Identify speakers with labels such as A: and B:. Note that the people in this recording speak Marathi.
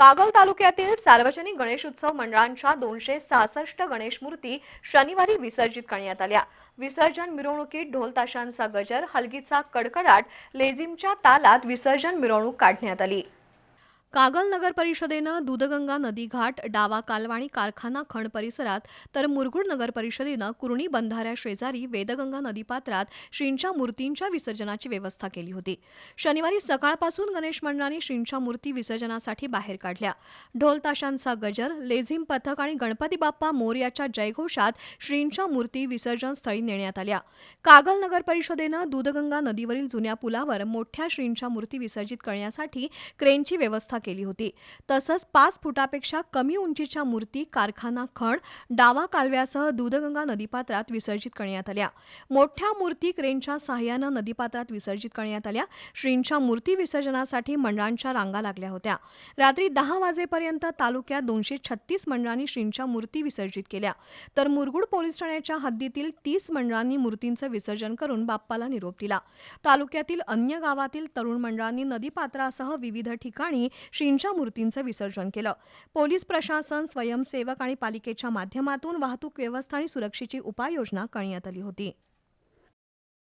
A: कागल तालुक्यातील सार्वजनिक गणेश उत्सव मंडळांच्या दोनशे सहासष्ट गणेश मूर्ती शनिवारी विसर्जित करण्यात आल्या. विसर्जन मिरवणुकीत ढोल ताशांचा गजर हलगीचा कडकडाट लेझिमच्या तालात विसर्जन मिरवणूक काढण्यात आली. कागल नगर परिषदेनं दूधगंगा नदी घाट डावा कालवाणी कारखाना खण परिसरात तर मुरगुड नगर परिषदेनं कुर्णी बंधाऱ्या शेजारी वेदगंगा नदीपात्रात श्रींच्या मूर्तींच्या विसर्जनाची व्यवस्था केली होती. शनिवारी सकाळपासून गणेश मंडळांनी श्रींच्या मूर्ती विसर्जनासाठी बाहेर काढल्या. ढोलताशांचा गजर लेझिम पथक आणि गणपती बाप्पा मोर्याच्या जयघोषात श्रींच्या मूर्ती विसर्जन स्थळी नेण्यात आल्या. कागल नगर परिषदेनं दूधगंगा नदीवरील जुन्या पुलावर मोठ्या श्रींच्या मूर्ती विसर्जित करण्यासाठी क्रेनची व्यवस्था केली होती. तसंच पाच फुटापेक्षा कमी उंचीच्या मूर्ती कारखाना खण डावा कालव्यासह दूधगंगा नदीपात्रात विसर्जित करण्यात आल्या. मोठ्या मूर्ती क्रेनच्या सहाय्यानं नदीपात्रात विसर्जित करण्यात आल्या. श्रींच्या मूर्ती विसर्जनासाठी मंडळांच्या रांगा लागल्या होत्या. रात्री दहा वाजेपर्यंत तालुक्यात दोनशे छत्तीस मंडळांनी श्रींच्या मूर्ती विसर्जित केल्या. तर मुरगुड पोलीस ठाण्याच्या हद्दीतील तीस मंडळांनी मूर्तींचं विसर्जन करून बाप्पाला निरोप दिला. तालुक्यातील अन्य गावातील तरुण मंडळांनी नदीपात्रासह विविध ठिकाणी श्रींच्या मूर्तींचं विसर्जन केलं. पोलीस प्रशासन स्वयंसेवक आणि पालिकेच्या माध्यमातून वाहतूक व्यवस्था आणि सुरक्षेची उपाययोजना करण्यात आली होती.